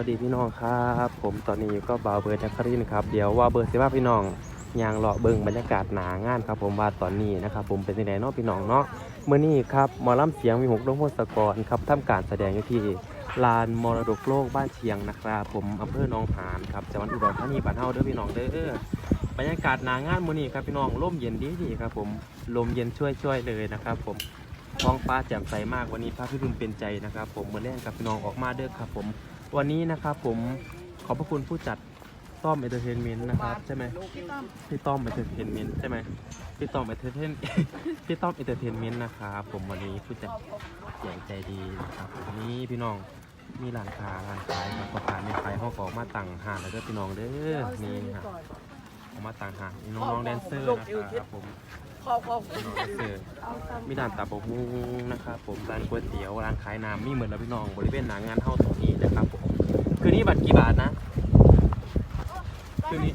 สวัสดีพี่น้องครับ ผมตอนนี้อยู่ก็บาวเบิร์ดแอคารินครับเดี๋ยวว่าเบิร์ดสิว่าพี่น้องยางเลาะเบิ่งบรรยากาศหนางานครับ ผมว่าตอนนี้นะครับผมเป็นยังไงเนาะพี่น้องเนาะเมื่อนี้ครับมอลำเสียงมีหกดวงพศกรครับทำการแสดงอยู่ที่ลานมรดกโลกบ้านเชียงนะครับผมอำเภอหนองหานครับจังหวัดอุดรธานีบ้านเฮาเด้อพี่น้องเด้อบรรยากาศหนางานมื้อนี้ครับพี่น้องร่มเย็นดีดีครับ ผมลมเย็นช่วยๆเลยนะครับ ผมท้องฟ้าแจ่มใสมากวันนี้พระพิรุณเป็นใจนะครับ ผมเมื่อแรงกับพี่น้องออกมาเด้อครับ ผม วันนี้นะครับผมขอบพระคุณผู้จัดต้อมเอนเตอร์เทนเมนต์นะครับใช่ไหมพี่ต้อมเอนเตอร์เทนเมนต์ใช่ไหมพี่ต้อมเอนเตอร์เทนพี่ต้อมเอนเตอร์เทนเมนต์นะครับผมวันนี้ผู้จัดอย่างใจดีนะครับวันนี้พี่น้องมีร้านค้าร้านขายครับประกาศในขายห้องก็ออกมาตั้งหานแล้วก็พี่น้องเด้อนี่ครับออกมาตั้งหานนี่น้องๆแดนเซอร์นะครับผมขอบขอบน้องๆแดนเซอร์มีร้านตาบกมุงนะครับ ผมร้านก๋วยเตี๋ยวร้านขายน้ำมีเหมือนแล้วพี่น้องบริเวณหนางานเท่าตรงนี้นะครับผม คืนนี้บัตรกี่บาทนะ คืนนี้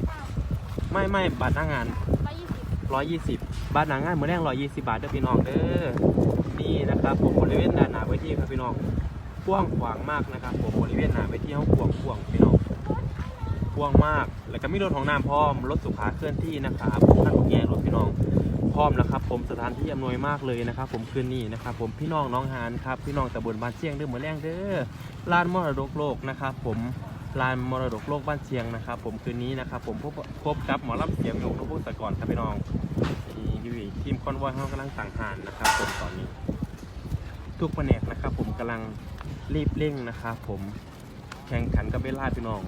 ไม่ไม่บัตรหน้างานร้อยยี่สิบบาทหน้างานเมื่อแรก120บาทเด้อพี่น้องเด้อนี่นะครับผมบริเวณด้านหน้าเวทีครับพี่น้องกว้างขวางมากนะครับผมบริเวณหน้าเวทีเขากว้างกว้างพี่น้องกว้างมาก แล้วก็มีรถของน้ำพร้อมรถสุขาเคลื่อนที่นะครับท่านแง่รถพี่น้อง พร้อมแล้วครับผมสถานที่อำนวยมากเลยนะครับ ผมคืนนี้นะครับผมพี่น้องน้องหานครับพี่น้องตำบลบ้านเชียงเด้อเมื่อแรงเด้อลานมรดกโลกนะครับ ผมลานมรดกโลกบ้านเชียงนะครับ ผมคืนนี้นะครับ ผมพบพบกับหมอลำเสียงหยกนพุทธกรครับพี่น้องนี่พี่ทีมคอนวอยเขากำลังสั่งหานนะครับ ผมตอนนี้ ทุกแผนกนะครับ ผมกำลังรีบเร่งนะครับ ผมแข่งขันกับเวลาพี่น้อง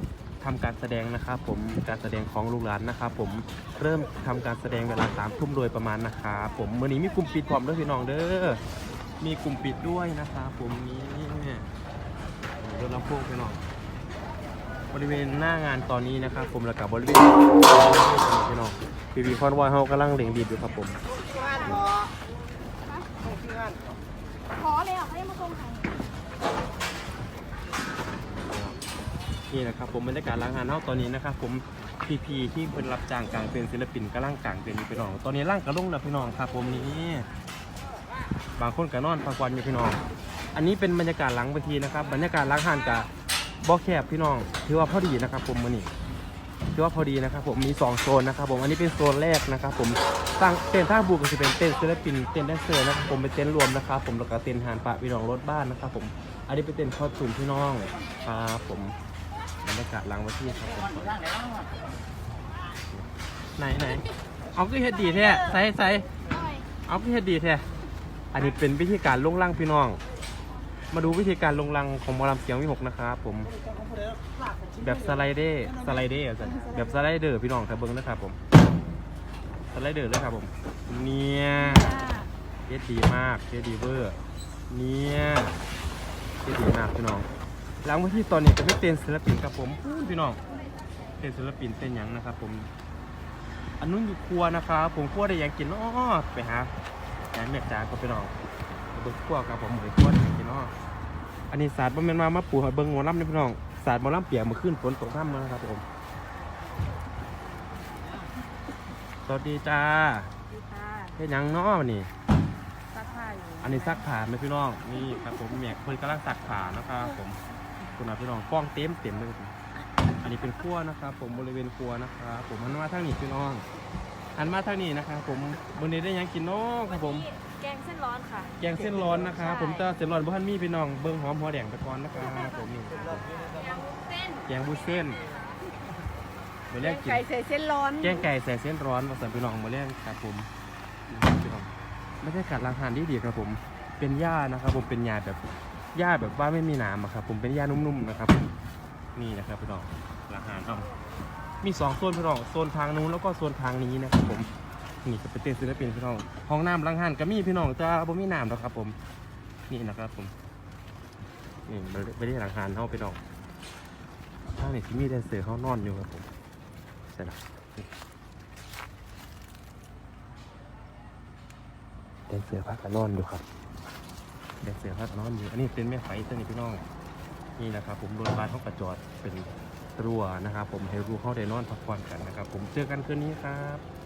ทำการแสดงนะครับผมการแสดงของลูกหลานนะครับผมเริ่มทำการแสดงเวลาสามทุ่มโดยประมาณนะครับผมวันนี้มีกลุ่มปิดพร้อมด้วยพี่น้องเด้อมีกลุ่มปิดด้วยนะครับผมนี้รถลำโพงไปหน่อยบริเวณหน้างานตอนนี้นะครับผมแล้วกับบริเวณไปหน่อยพีพีคอนวอยเฮากำลังเร่งบีบอยู่ครับผมงานบอที่งานขอเลยอะเขาจะมาส่งให้ นี่นะครับผมบรรยากาศหล้างงานเฮาตอนนี้นะครับผมพีพีที่เป็นรับจ้างกลางเป็นศิลปินกำลังกลางเป็นพี่น้อง ตอนนี้ร่างกระลงแล้วพี่น้องครับผมนี่บางคนก็นอนพักวันอยู่พี่น้อง อันนี้เป็นบรรยากาศหลังเวทีนะครับ บรรยากาศหล้างหานกับบ่อแคบพี่น้องถือว่าพอดีนะครับ ผมวันนี้ถือว่าพอดีนะครับ ผมมี 2 โซนนะครับผมอันนี้เป็นโซนแรกนะครับ ผมตั้งเต็นท์ท่าบุกก็จะเป็นเต็นท์ศิลปินเต็นท์แดนเซอร์นะครับผมเป็นเต็นท์รวมนะครับ ผมแล้วก็เต็นท์หานปะพี่น้องรถบ้านนะครับ ผมอันนี้เป็นเต็นท์คอสตูมพี่น้องครับผม รยากาศหลังวันที่ครับผมไหนไหนเอาก็เฮ็ดดีแท้ใส่ใส่หน่อยเอาก็เฮ็ดดีแท้อันนี้เป็นวิธีการลงล่างพี่น้อง มาดูวิธีการลงรังของหมอลำเสียงวิหกนะครับผม แบบสไลเดอร์สไลเดอร์แบบสไลเดอร์พี่น้องถ้าเบิ้งนะครับผมสไลเดอร์เลยครับผม เนี่ยเฮ็ดดีมากเฮ็ดดีเวอร์ เนี่ยเฮ็ดดีมากพี่น้อง หลังวันที่ตอนนี้จะไม่เต้นศิลปินครับผมอู้พี่น้องเต้นศิลปินเต้นหยังนะครับ ผมอันนู้นอยู่ครัวนะครับผมครัวได้หยังกินอ้อไปหาหาเมียจ้าก็พี่น้องไปเบิ้งครัวครับผมไปครัวได้หยังกินอ้ออันนี้ศาสตร์บ่แม่นมามาปลูกให้เบิ่งหมอลำนี่พี่น้องศาสตร์หมอลำเปียกเมื่อคืนฝนตกน้ำมานะครับผมสวัสดีจ้าดีค่ะเฮ็ดหยังเนาะวันนี้ ซักผ้าอยู่อันนี้ซักผ้าไหมพี่น้อง นี่ครับผมแม่เพิ่นกำลังซักผ้านะครับผม คุณอาพี่น้องฟ้องเต็มเต็มเลย อันนี้เป็นครัวนะครับ ผมบริเวณครัวนะครับผมหันมาทางนี้พี่น้องหันมาทางนี้นะครับผมวันนี้ได้หยังกินเนาะครับผม แกงเส้นร้อนค่ะ แกงเส้นร้อนนะครับผมจะเส้นร้อนบ่ทันมีพี่น้องเบิ่งหอมหัวแดงไปก่อนนะครับผมนี่เส้นแกงบุเส้นมาแกเรียกงกินไก่ใส่เส้นร้อนแกงไก่ใส่เส้นร้อนมาสั่นพี่น้องมาเรียกครับผมพี่น้องไม่ใช่กัดรางหานที่ดีครับผม เป็นหญ้านะครับผมเป็นหญ้าแบบ หญ้าแบบว่าไม่มีหนามอะครับ ผมเป็นหญ้านุ่มๆนะครับ นี่นะครับพี่น้องรางหานครับมีสองโซนพี่น้องโซนทางนู้นแล้วก็โซนทางนี้นะครับผมนี่ก็เป็นเต้นศิลปินพี่น้องห้องน้ำรางหานก็มีพี่น้องจะบ่มีน้ำหรอกครับ ผม นี่นะครับผมนี่ไม่ได้รางหานเท่าพี่น้องข้างนี้ที่มีแดนเซอร์เขานอนอยู่ครับผมใช่แล้วแดนเซอร์พักกันนอนอยู่ครับ แดนเซอร์พัดนอนอยู่อันนี้เป็นแม่ไฟตัวนี้พี่น้องนี่นะครับผมรถบัสเขากระจอดเป็นรัวนะครับผมให้รู้เข้าได้นอนพักผ่อนกันนะครับผมเจอกันคืนนี้ครับ